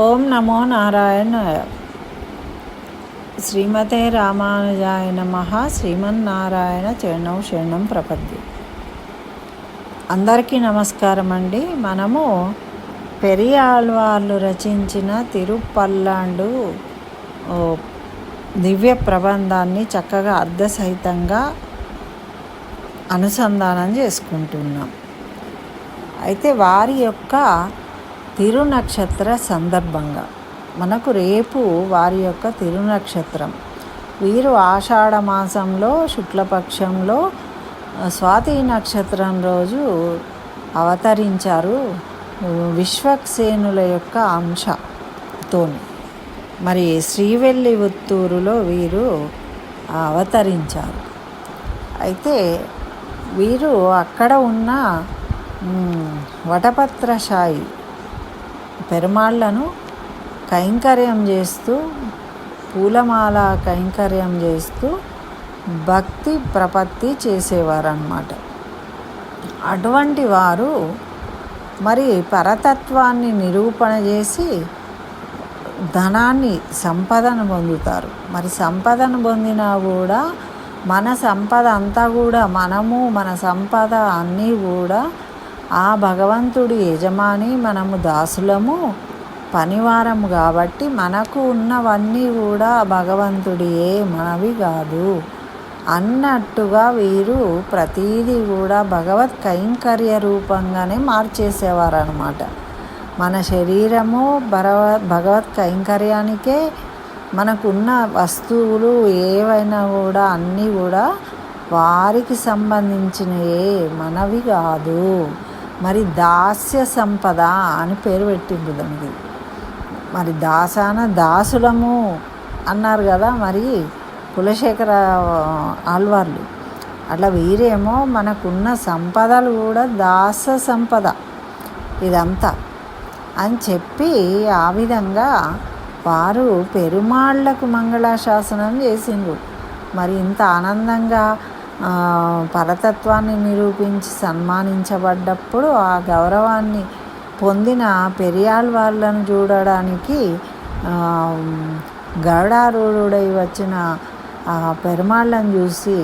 ఓం నమో నారాయణ శ్రీమతే రామానుజాయ నమ. శ్రీమన్నారాయణ చరణం శరణం ప్రపద్ది అందరికీ నమస్కారం అండి మనము పెరియాళ్వార్లు రచించిన తిరుపల్లాండు దివ్య ప్రబంధాన్ని చక్కగా అర్ధసహితంగా అనుసంధానం చేసుకుంటున్నాం. అయితే వారి యొక్క తిరునక్షత్ర సందర్భంగా. మనకు రేపు వారి యొక్క తిరునక్షత్రం. వీరు ఆషాఢ మాసంలో శుక్లపక్షంలో స్వాతి నక్షత్రం రోజు అవతరించారు విశ్వక్సేనుల యొక్క అంశతోని. మరి శ్రీవెల్లి ఉత్తూరులో వీరు అవతరించారు. అయితే వీరు అక్కడ ఉన్న వటపత్రశాయి పెరుమాళ్ళను కైంకర్యం చేస్తూ పూలమాల కైంకర్యం చేస్తూ భక్తి ప్రపత్తి చేసేవారన్నమాట. అటువంటి వారు మరి పరతత్వాన్ని నిరూపణ చేసి ధనాన్ని సంపదను పొందుతారు. మరి సంపదను పొందినా కూడా మన సంపద అంతా కూడా మనము మన సంపద అన్నీ కూడా ఆ భగవంతుడి యజమాని మనము దాసులము పనివారము కాబట్టి మనకు ఉన్నవన్నీ కూడా భగవంతుడియే మనవి కాదు. అన్నట్టుగా వీరు ప్రతీది కూడా భగవత్ కైంకర్య రూపంగానే మార్చేసేవారు అనమాట మన శరీరము భగవ భగవత్ కైంకర్యానికే మనకున్న వస్తువులు ఏవైనా కూడా అన్నీ కూడా వారికి సంబంధించినవే మనవి కాదు. మరి దాస్య సంపద అని పేరు పెట్టిండు దానికి. మరి దాసాన దాసులము అన్నారు కదా మరి కులశేఖర ఆళ్వార్లు. అట్లా వీరేమో మనకున్న సంపదలు కూడా దాస సంపద ఇదంతా అని చెప్పి ఆ విధంగా వారు పెరుమాళ్ళకు మంగళాశాసనం చేసిండ్రు. మరి ఇంత ఆనందంగా పరతత్వాన్ని నిరూపించి సన్మానించబడ్డప్పుడు ఆ గౌరవాన్ని పొందిన పెరియాల్ వాళ్ళను చూడడానికి ఆ, గరుడారూఢుడై వచ్చిన ఆ పెరుమాళ్ళను చూసి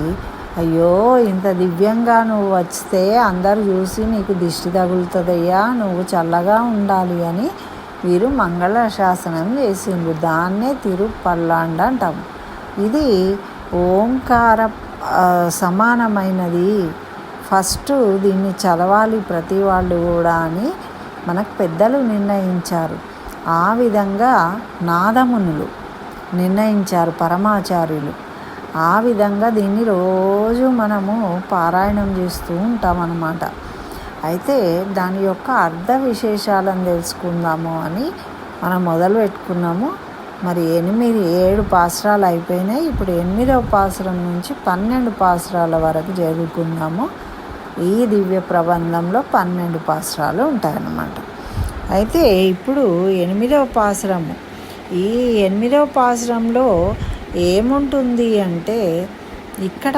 అయ్యో ఇంత దివ్యంగా నువ్వు వస్తే అందరు చూసి నీకు దిష్టి తగులుతుందయ్యా నువ్వు చల్లగా ఉండాలి అని వీరు మంగళ శాసనం చేసిండ్రు దాన్నే తిరుపల్లాండ అంటాం ఇది ఓంకార సమానమైనది. ఫస్ట్ దీన్ని చదవాలి ప్రతి వాళ్ళు కూడా అని మనకు పెద్దలు నిర్ణయించారు. ఆ విధంగా నాదమునులు నిర్ణయించారు పరమాచార్యులు. ఆ విధంగా దీన్ని రోజు మనము పారాయణం చేస్తూ ఉంటామన్నమాట. అయితే దాని యొక్క అర్ధ విశేషాలను తెలుసుకుందాము అని మనం మొదలు పెట్టుకున్నాము మరి ఎనిమిది ఏడు పాసరాలు అయిపోయినాయి. ఇప్పుడు ఎనిమిదవ పాసరం నుంచి పన్నెండు పాసరాల వరకు జరుగుకున్నాము ఈ దివ్య ప్రబంధంలో పన్నెండు పాసరాలు ఉంటాయన్నమాట. అయితే ఇప్పుడు ఎనిమిదవ పాసరము. ఈ ఎనిమిదవ పాసరంలో ఏముంటుంది అంటే ఇక్కడ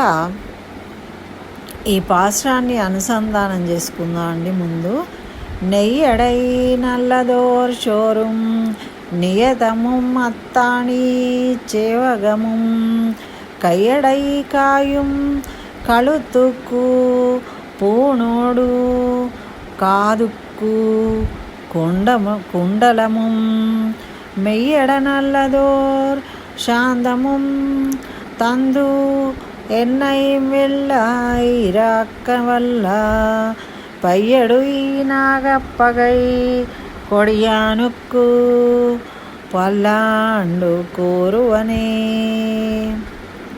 ఈ పాసరాన్ని అనుసంధానం చేసుకుందాం అండి ముందు. నెయ్యడై నల్లదోర్ షోరూమ్ నియతముం అత్తాణి చేవగముం కయ్యడై కాయుం కళుతుక్కు పూణోడు కాదుక్కు కుండము కుండలముం మెయ్యడ నల్లదోర్ శాంతముం తందు ఎన్నై వెళ్ళాయిరాక్క వల్ల పయ్యడు ఈ నాగప్పగై కొడియానుక్కు పల్లాండు కోరువనే.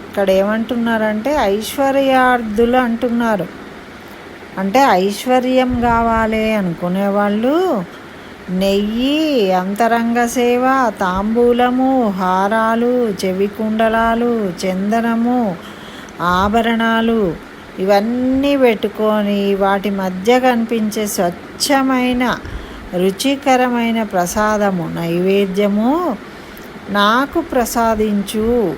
ఇక్కడ ఏమంటున్నారంటే ఐశ్వర్యార్థులు అంటున్నారు. అంటే ఐశ్వర్యం కావాలి అనుకునేవాళ్ళు నెయ్యి అంతరంగ సేవ తాంబూలము హారాలు చెవి కుండలాలు చందనము ఆభరణాలు ఇవన్నీ పెట్టుకొని వాటి మధ్య కనిపించే స్వచ్ఛమైన రుచికరమైన ప్రసాదము నైవేద్యము నాకు ప్రసాదించు.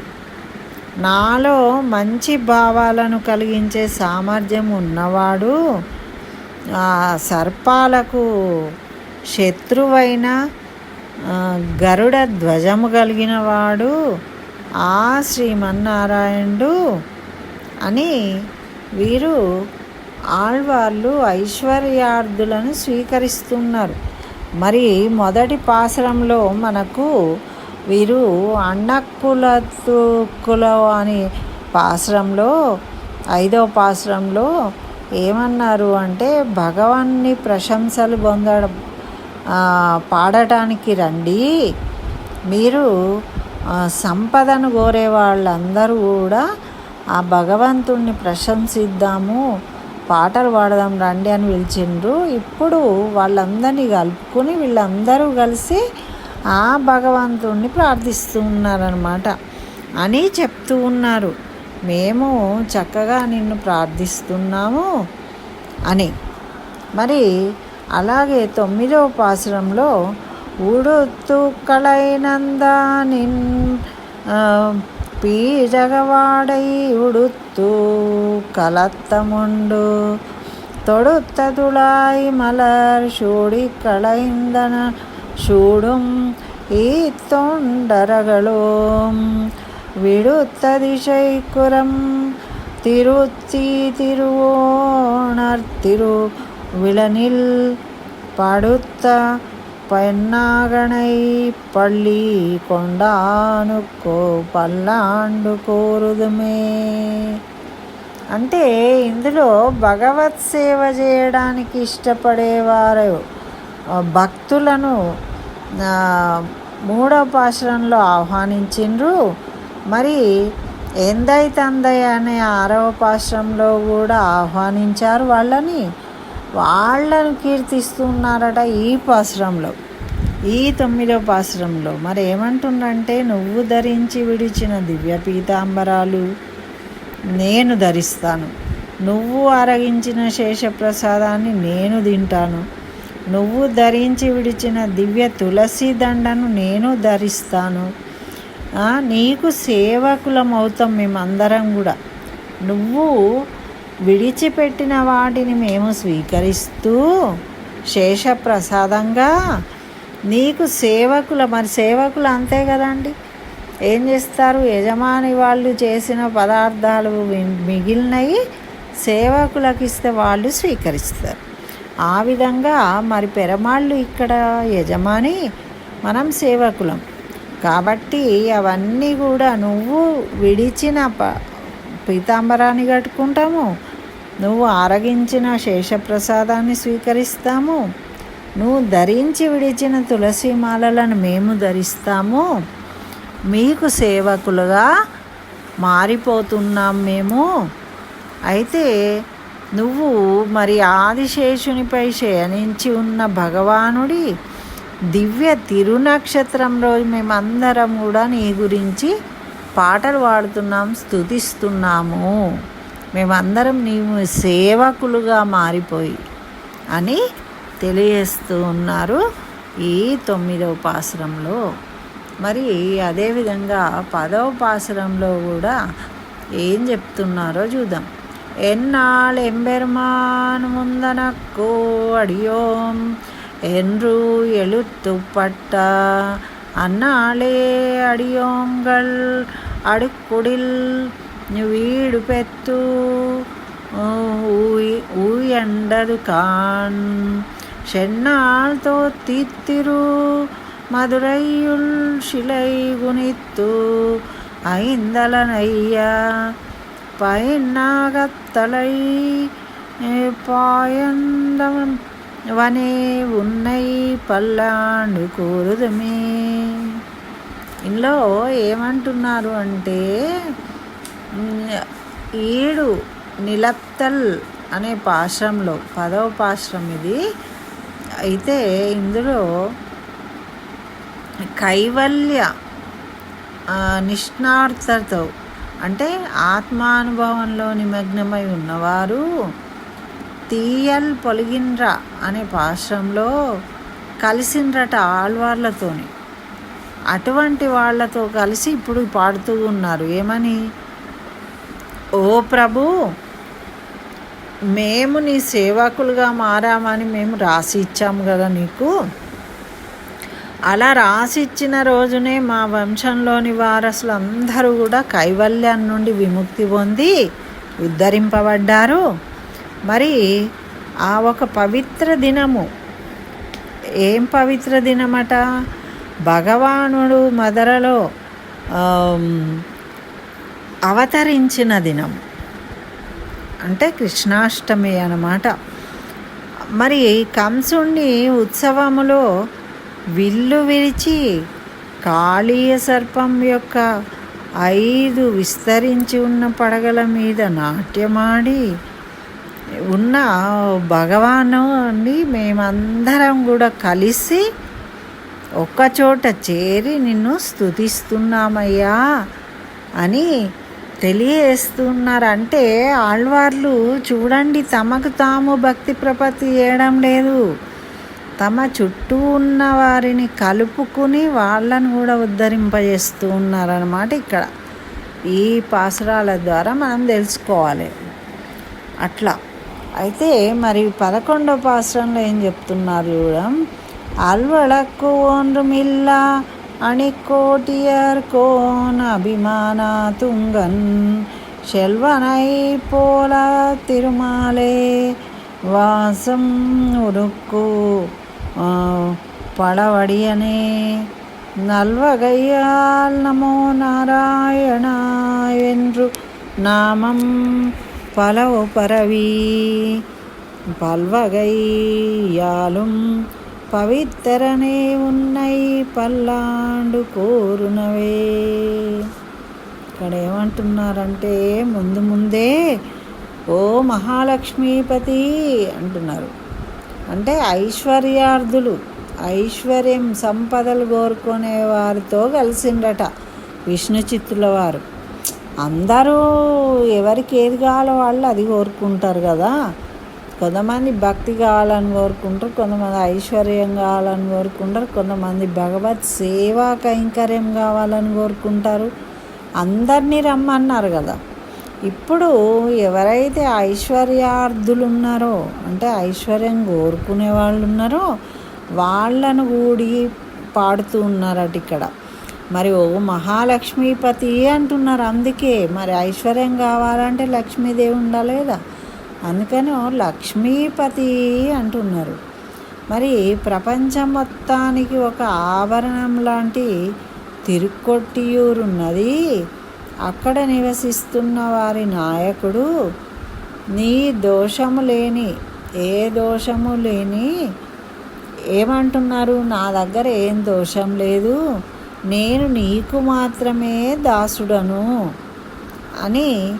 నాలో మంచి భావాలను కలిగించే సామర్థ్యం ఉన్నవాడు ఆ సర్పాలకు శత్రువైన గరుడ ధ్వజము కలిగిన వాడు ఆ శ్రీమన్నారాయణుడు అని వీరు ఆళ్వార్లు ఐశ్వర్యార్థులను స్వీకరిస్తున్నారు. మరి మొదటి పాసరంలో మనకు వీరు అన్నకులతుకుల అని పాసరంలో ఐదో పాసరంలో ఏమన్నారు అంటే భగవాన్ని ప్రశంసలు పొందడం పాడటానికి రండి. మీరు సంపదను కోరే వాళ్ళందరూ కూడా ఆ భగవంతుణ్ణి ప్రశంసిద్దాము. పాటలు పాడదాం రండి అని పిలిచిండ్రు. ఇప్పుడు వాళ్ళందరినీ కలుపుకొని వీళ్ళందరూ కలిసి ఆ భగవంతుణ్ణి ప్రార్థిస్తున్నారనమాట అని చెప్తూ ఉన్నారు. మేము చక్కగా నిన్ను ప్రార్థిస్తున్నాము అని. మరి అలాగే తొమ్మిదవ పాసురంలో ఉడుతు ಪೀಜಗವಾಡೈ ಉಡುತ್ತು ಕಲತ್ತ ಮುಂಡು தொடுத்த துளாய் மலர் சூடி களைந்தன. சூடும் ஈத்தொண்டரகளும் விடுத்த திசை குரம் திருத்தி திருவோணர் திரு விளனில் படுத்த பெண்ணாகனை పళ్ళి కొండానుకో పల్లాండు కోరుదమే. అంటే ఇందులో భగవత్ సేవ చేయడానికి ఇష్టపడేవారు భక్తులను మూడవ పాశ్రంలో ఆహ్వానించిండ్రు. మరి ఎందై తందయ్య అనే ఆరవ పాశ్రంలో కూడా ఆహ్వానించారు వాళ్ళని. వాళ్ళను కీర్తిస్తున్నారట ఈ పాశ్రంలో. ఈ తొమ్మిదవ పాశ్రంలో. మరి ఏమంటుండంటే నువ్వు ధరించి విడిచిన దివ్య పీతాంబరాలు నేను ధరిస్తాను. నువ్వు అరగించిన శేషప్రసాదాన్ని నేను తింటాను. నువ్వు ధరించి విడిచిన దివ్య తులసి దండను నేను ధరిస్తాను. నీకు సేవకులం అవుతాం మేమందరం కూడా. నువ్వు విడిచిపెట్టిన వాటిని మేము స్వీకరిస్తూ శేషప్రసాదంగా నీకు సేవకుల మరి సేవకులు అంతే కదండి. ఏం చేస్తారు? యజమాని వాళ్ళు చేసిన పదార్థాలు మిగిలినవి సేవకులకు ఇస్తే వాళ్ళు స్వీకరిస్తారు. ఆ విధంగా మరి పెరమాళ్ళు ఇక్కడ యజమాని మనం సేవకులం. కాబట్టి అవన్నీ కూడా నువ్వు విడిచిన ప పీతాంబరాన్ని కట్టుకుంటాము నువ్వు ఆరగించిన శేషప్రసాదాన్ని స్వీకరిస్తాము. నువ్వు ధరించి విడిచిన తులసిమాలలను మేము ధరిస్తాము. మీకు సేవకులుగా మారిపోతున్నాం మేము. అయితే నువ్వు మరి ఆదిశేషునిపై శయనించి ఉన్న భగవానుడి దివ్య తిరునక్షత్రం రోజు మేమందరం కూడా నీ గురించి పాటలు పాడుతున్నాం స్తుతిస్తున్నాము. మేమందరం నీవు సేవకులుగా మారిపోయి అని తెలియజేస్తూ ఉన్నారు ఈ తొమ్మిదవ పాసురంలో మరి అదేవిధంగా పదవ పాసురంలో కూడా ఏం చెప్తున్నారో చూద్దాం ఎన్నాళ్ళు ఎంబెరుమాన్ ముందనక్కో అడియోం என்று எழுத்துப்பட்ட அந்நாளே அடியோங்கள் அடுக்குடில் வீடு பெத்து ஊயண்டது கான் சென்னாள் தோத்தித்திரு மதுரையுள் சிலை குனித்து ஐந்தலனையா பயனாகத்தலை பாயந்தவன் వనే ఉన్నై పల్లాండు కోరుదమే ఇందులో ఏమంటున్నారు అంటే ఉమ్, ఏడు నిలత్తల్ అనే పాశ్రంలో పదవ పాశ్రం ఇది. అయితే ఇందులో కైవల్య నిష్ణార్థతో అంటే ఆత్మానుభవంలో నిమగ్నమై ఉన్నవారు తీయల్ పొలిగిన్రా అనే పాశ్రంలో కలిసిండ్రట ఆళ్వార్లతోని. అటువంటి వాళ్ళతో కలిసి ఇప్పుడు పాడుతూ ఉన్నారు. ఏమని? ఓ ప్రభు మేము నీ సేవకులుగా మారామని మేము రాసి ఇచ్చాము కదా నీకు? అలా రాసిచ్చిన రోజునే మా వంశంలోని వారసులు అందరూ కూడా కైవల్యం నుండి విముక్తి పొంది ఉద్ధరింపబడ్డారు. మరి ఆ ఒక పవిత్ర దినము ఏం పవిత్ర దినమట? భగవానుడు మదరలో అవతరించిన దినం. అంటే కృష్ణాష్టమి అన్నమాట. మరి కంసుణ్ణి ఉత్సవములో విల్లు విరిచి కాళీయ సర్పం యొక్క ఐదు విస్తరించి ఉన్న పడగల మీద నాట్యమాడి ఉన్న భగవాను మేమందరం కూడా కలిసి ఒక్కచోట చేరి నిన్ను స్థుతిస్తున్నామయ్యా అని తెలియజేస్తున్నారు అంటే ఆళ్వార్లు చూడండి తమకు తాము భక్తి ప్రపత్తి చేయడం లేదు. తమ చుట్టూ ఉన్న వారిని కలుపుకుని వాళ్ళను కూడా ఉద్ధరింపజేస్తూ ఉన్నారన్నమాట ఇక్కడ. ఈ పాసురాల ద్వారా మనం తెలుసుకోవాలి. అట్లా. అయితే మరి పదకొండవ పాసరంలో ఏం చెప్తున్నారు చూడం? అల్వళక్కు ఒన్றுమిల్ల அணிக்கோட்டியர்கோன் அபிமானா துங்கன் செல்வனை போல திருமாலே வாசம் உருக்கு பழவடியனே நல்வகையால் நமோ நாராயணா என்று நாமம் பலவு பரவி பல்வகையாலும் పవిత్రనే ఉన్నై పల్లాండు కోరునవే. ఇక్కడ ఏమంటున్నారంటే ముందు ముందే ఓ మహాలక్ష్మీపతి అంటున్నారు. అంటే ఐశ్వర్యార్థులు ఐశ్వర్యం సంపదలు కోరుకునే వారితో కలిసిండట విష్ణు చిత్తుల వారు అందరూ ఎవరికి ఏది కావాలో వాళ్ళు అది కోరుకుంటారు కదా. కొంతమంది భక్తి కావాలని కోరుకుంటారు కొంతమంది ఐశ్వర్యం కావాలని కోరుకుంటారు కొంతమంది భగవత్ సేవా కైంకర్యం కావాలని కోరుకుంటారు. అందరినీ రమ్మన్నారు కదా. ఇప్పుడు ఎవరైతే ఐశ్వర్యార్థులు ఉన్నారో అంటే ఐశ్వర్యం కోరుకునే వాళ్ళు ఉన్నారో వాళ్ళను కూడి పాడుతూ ఉన్నారట ఇక్కడ. మరి ఓ మహాలక్ష్మీపతి అంటున్నారు అందుకే మరి ఐశ్వర్యం కావాలంటే లక్ష్మీదేవి ఉండాలి కదా. అందుకని లక్ష్మీపతి అంటున్నారు. మరి ప్రపంచం మొత్తానికి ఒక ఆభరణం లాంటి తిరుక్కొట్టియూరున్నది అక్కడ నివసిస్తున్న వారి నాయకుడు నీ దోషము లేని ఏ దోషము లేని ఏమంటున్నారు? నా దగ్గర ఏం దోషం లేదు నేను నీకు మాత్రమే దాసుడను అని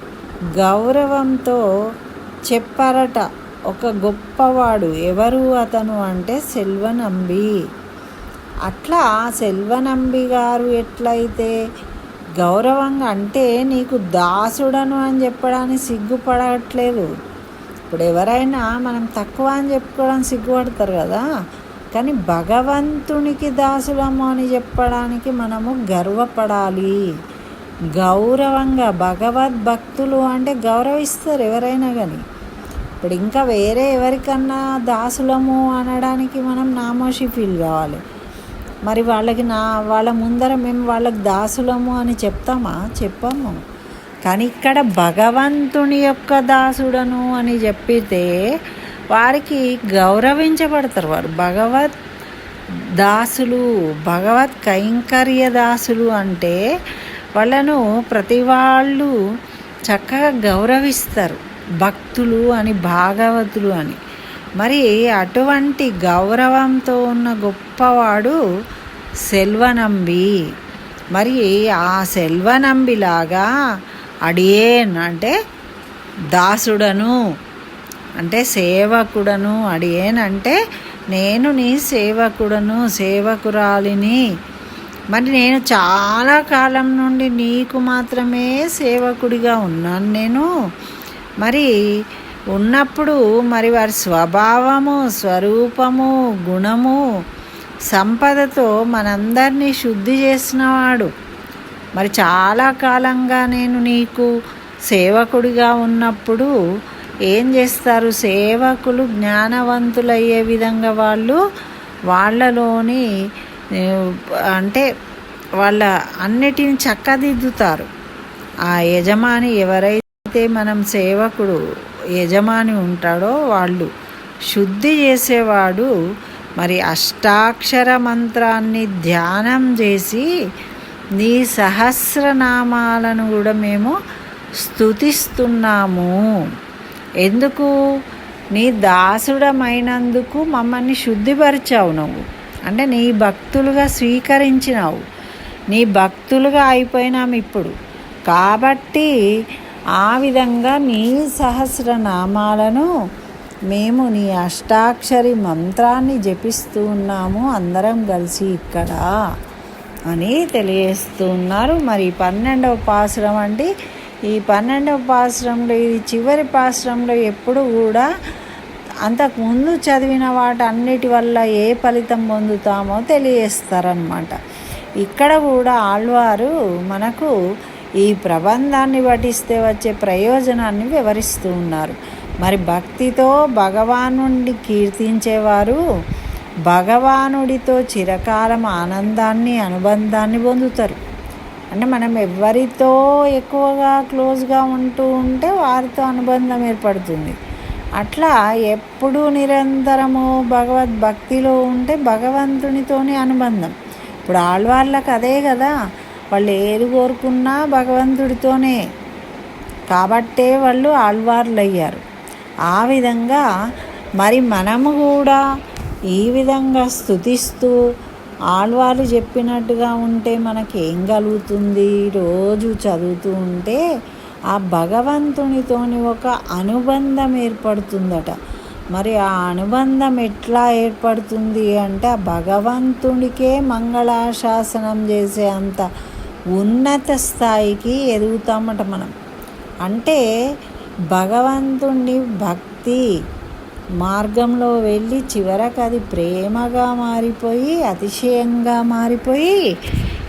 గౌరవంతో చెప్పారట ఒక గొప్పవాడు ఎవరు అతను అంటే సెల్వనంబి. అట్లా సెల్వనంబి గారు ఎట్లయితే గౌరవంగా అంటే నీకు దాసుడను అని చెప్పడానికి సిగ్గుపడట్లేదు. ఇప్పుడు ఎవరైనా మనం తక్కువ అని చెప్పుకోవడానికి సిగ్గుపడతారు కదా. కానీ భగవంతునికి దాసులము అని చెప్పడానికి మనము గర్వపడాలి. గౌరవంగా భగవద్భక్తులు అంటే గౌరవిస్తారు ఎవరైనా కానీ. ఇప్పుడు ఇంకా వేరే ఎవరికన్నా దాసులము అనడానికి మనం నామోషి ఫీల్ కావాలి. మరి వాళ్ళకి నా వాళ్ళ ముందర మేము వాళ్ళకి దాసులము అని చెప్తామా? చెప్పాము. కానీ ఇక్కడ భగవంతుని యొక్క దాసుడను అని చెప్పితే వారికి గౌరవించబడతారు వారు. భగవత్ దాసులు భగవత్ కైంకర్య దాసులు అంటే వాళ్ళను ప్రతి వాళ్ళు చక్కగా గౌరవిస్తారు. భక్తులు అని భాగవతులు అని. మరి అటువంటి గౌరవంతో ఉన్న గొప్పవాడు సెల్వనంబి. మరి ఆ సెల్వనంబిలాగా అడియేన్ అంటే దాసుడను అంటే సేవకుడను అడియేన్ అంటే నేను నీ సేవకుడను సేవకురాలిని. మరి నేను చాలా కాలం నుండి నీకు మాత్రమే సేవకుడిగా ఉన్నాను నేను. మరి ఉన్నప్పుడు మరి వారి స్వభావము స్వరూపము గుణము సంపదతో మనందరినీ శుద్ధి చేసినవాడు. మరి చాలా కాలంగా నేను నీకు సేవకుడిగా ఉన్నప్పుడు ఏం చేస్తారు? సేవకులు జ్ఞానవంతులయ్యే విధంగా వాళ్ళు వాళ్ళలోని అంటే వాళ్ళ అన్నిటిని చక్కదిద్దుతారు. ఆ యజమాని ఎవరైతే మనం సేవకుడు యజమాని ఉంటాడో వాళ్ళు శుద్ధి చేసేవాడు మరి అష్టాక్షర మంత్రాన్ని ధ్యానం చేసి నీ సహస్రనామాలను కూడా మేము స్థుతిస్తున్నాము ఎందుకు? నీ దాసుడమైనందుకు మమ్మల్ని శుద్ధిపరిచావు నువ్వు. అంటే నీ భక్తులుగా స్వీకరించినావు. నీ భక్తులుగా అయిపోయినాం ఇప్పుడు. కాబట్టి ఆ విధంగా నీ సహస్రనామాలను మేము నీ అష్టాక్షరి మంత్రాన్ని జపిస్తూ ఉన్నాము అందరం కలిసి ఇక్కడ అని తెలియజేస్తున్నారు. మరి పన్నెండవ పాశ్రం అంటే ఈ పన్నెండవ పాశ్రంలో ఇది చివరి పాశ్రంలో ఎప్పుడు కూడా అంతకుముందు చదివిన వాటి అన్నిటి వల్ల ఏ ఫలితం పొందుతామో తెలియజేస్తారనమాట ఇక్కడ కూడా ఆళ్వారు మనకు ఈ ప్రబంధాన్ని పఠిస్తే వచ్చే ప్రయోజనాన్ని వివరిస్తూ ఉన్నారు. మరి భక్తితో భగవాను కీర్తించేవారు? భగవానుడితో చిరకాలం ఆనందాన్ని అనుబంధాన్ని పొందుతారు. అంటే మనం ఎవరితో ఎక్కువగా క్లోజ్గా ఉంటూ ఉంటే వారితో అనుబంధం ఏర్పడుతుంది. అట్లా ఎప్పుడూ నిరంతరము భగవద్భక్తిలో ఉంటే భగవంతునితోనే అనుబంధం. ఇప్పుడు ఆళ్వాళ్ళకి అదే కదా. వాళ్ళు ఏది కోరుకున్నా భగవంతుడితోనే. కాబట్టే వాళ్ళు ఆళ్వార్లు అయ్యారు ఆ విధంగా మరి మనము కూడా ఈ విధంగా స్థుతిస్తూ ఆళ్వారు చెప్పినట్టుగా ఉంటే మనకి ఏం కలుగుతుంది? రోజు చదువుతూ ఉంటే ఆ భగవంతునితోని ఒక అనుబంధం ఏర్పడుతుందట. మరి ఆ అనుబంధం ఎట్లా ఏర్పడుతుంది అంటే ఆ భగవంతునికే మంగళాశాసనం చేసే అంత ఉన్నత స్థాయికి ఎదుగుతామట మనం. అంటే భగవంతుణ్ణి భక్తి మార్గంలో వెళ్ళి చివరకు అది ప్రేమగా మారిపోయి అతిశయంగా మారిపోయి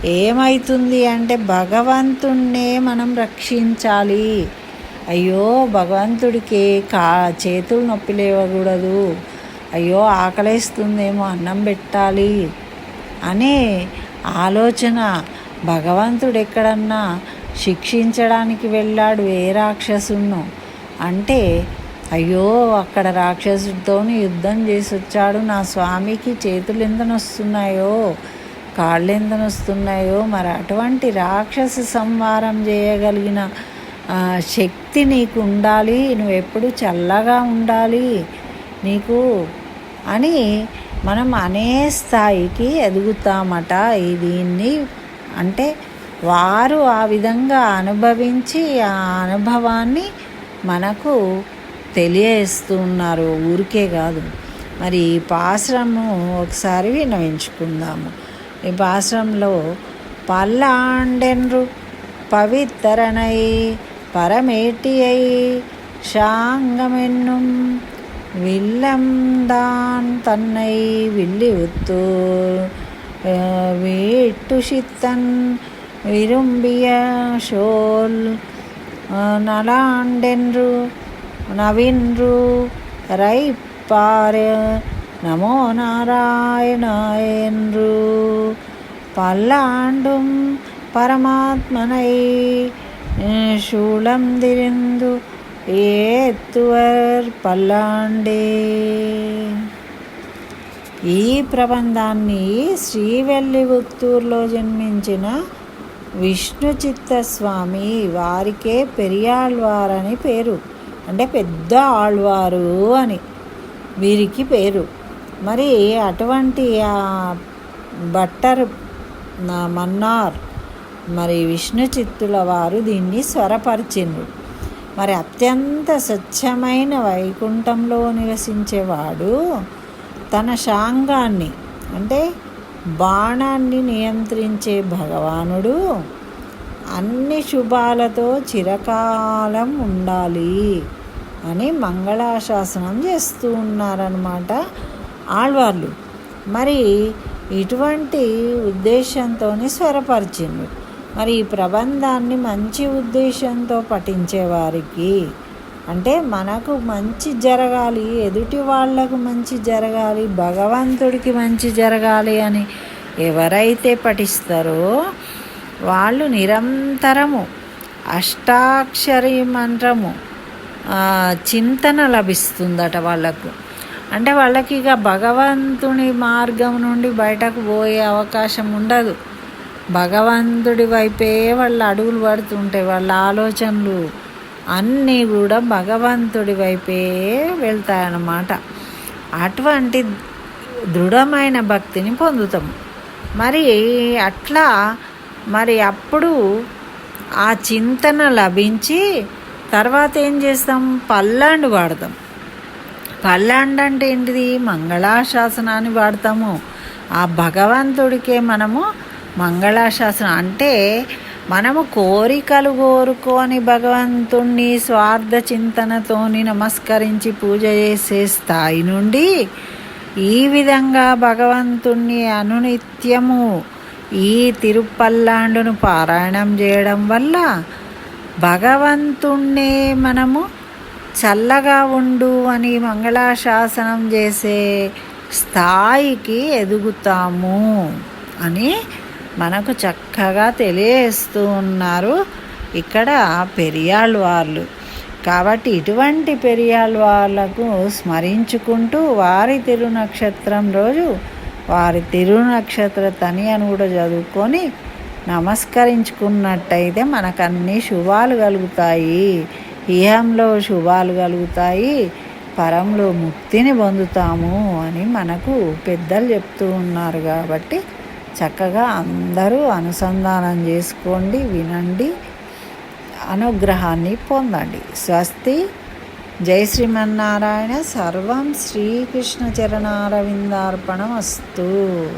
ఏమవుతుంది అంటే భగవంతుణ్ణే మనం రక్షించాలి. అయ్యో భగవంతుడికి కా చేతులు నొప్పి లేవకూడదు. అయ్యో ఆకలేస్తుందేమో అన్నం పెట్టాలి అనే ఆలోచన భగవంతుడు ఎక్కడన్నా శిక్షించడానికి వెళ్ళాడు ఏ రాక్షసును అంటే అయ్యో అక్కడ రాక్షసుడితో యుద్ధం చేసి వచ్చాడు నా స్వామికి చేతులు ఎంతనొస్తున్నాయో కాళ్ళు ఎంతనొస్తున్నాయో మరి అటువంటి రాక్షస సంహారం చేయగలిగిన శక్తి నీకు ఉండాలి నువ్వు ఎప్పుడు చల్లగా ఉండాలి నీకు అని మనం అనే స్థాయికి ఎదుగుతామట. ఈ దీన్ని అంటే వారు ఆ విధంగా అనుభవించి ఆ అనుభవాన్ని మనకు తెలియజేస్తూ ఉన్నారు ఊరికే కాదు మరి ఈ పాశ్రము ఒకసారి వినవించుకుందాము ఈ పాశ్రంలో పల్లాండెన్రు పవిత్రనై పరమేటియై ஷாங்கமென்னும் வில்லம்தான் தன்னை வில்லி உத்து வேட்டுஷித்தன் விரும்பிய சோல் நலாண்டென்று நவின்று ரைப்பாறு நமோ நாராயணாய என்று பல்லாண்டும் பரமாத்மனை சூழம் திரிந்து ஏத்துவர் பல்லாண்டே. ఈ ప్రబంధాన్ని శ్రీవెల్లిపుత్తూరులో జన్మించిన విష్ణు చిత్తస్వామి వారికే పెరియాళ్వారని పేరు. అంటే పెద్ద ఆళ్వారు అని వీరికి పేరు. మరి అటువంటి బట్టర్ మన్నార్ మరి విష్ణు చిత్తుల వారు దీన్ని స్వరపరిచిండ్రు. మరి అత్యంత స్వచ్ఛమైన వైకుంఠంలో నివసించేవాడు తన శాంగాన్ని అంటే బాణాన్ని నియంత్రించే భగవానుడు అన్ని శుభాలతో చిరకాలం ఉండాలి అని మంగళాశాసనం చేస్తూ ఉన్నారనమాట ఆళ్వార్లు. మరి ఇటువంటి ఉద్దేశంతో స్వరపరిచింది మరి ఈ ప్రబంధాన్ని మంచి ఉద్దేశంతో పఠించేవారికి అంటే మనకు మంచి జరగాలి ఎదుటి వాళ్ళకు మంచి జరగాలి భగవంతుడికి మంచి జరగాలి అని ఎవరైతే పఠిస్తారో వాళ్ళు నిరంతరము అష్టాక్షరి మంత్రము చింతన లభిస్తుందట వాళ్ళకు. అంటే వాళ్ళకి ఇక భగవంతుని మార్గం నుండి బయటకు పోయే అవకాశం ఉండదు. భగవంతుడి వైపే వాళ్ళ అడుగులు పడుతుంటాయి వాళ్ళ ఆలోచనలు అన్నీ కూడా భగవంతుడి వైపే వెళ్తాయన్నమాట. అటువంటి దృఢమైన భక్తిని పొందుతాము. మరి అట్లా మరి అప్పుడు ఆ చింతన లభించి తర్వాత ఏం చేస్తాం? పల్లాండు వాడతాం. పల్లాండు అంటే ఏంటిది? మంగళాశాసనాన్ని వాడతాము. ఆ భగవంతుడికే మనము మంగళాశాసనం అంటే మనము కోరికలు కోరుకొని భగవంతుణ్ణి స్వార్థ చింతనతోని నమస్కరించి పూజ చేసే స్థాయి నుండి ఈ విధంగా భగవంతుణ్ణి అనునిత్యము ఈ తిరుపల్లాండును పారాయణం చేయడం వల్ల భగవంతుణ్ణే మనము చల్లగా ఉండు అని మంగళాశాసనం చేసే స్థాయికి ఎదుగుతాము అని మనకు చక్కగా తెలియజేస్తూ ఉన్నారు ఇక్కడ పెరియాళ్ళు వాళ్ళు. కాబట్టి ఇటువంటి పెరియాళ్ళు వాళ్ళకు స్మరించుకుంటూ వారి తిరునక్షత్రం రోజు వారి తిరునక్షత్ర తని అని కూడా చదువుకొని నమస్కరించుకున్నట్టయితే మనకు అన్ని శుభాలు కలుగుతాయి. ఇహంలో శుభాలు కలుగుతాయి. పరంలో ముక్తిని పొందుతాము అని మనకు పెద్దలు చెప్తూ ఉన్నారు కాబట్టి చక్కగా అందరూ అనుసంధానం చేసుకోండి వినండి అనుగ్రహాన్ని పొందండి. స్వస్తి. జై శ్రీమన్నారాయణ. సర్వం శ్రీకృష్ణ చరణారవిందార్పణమస్తు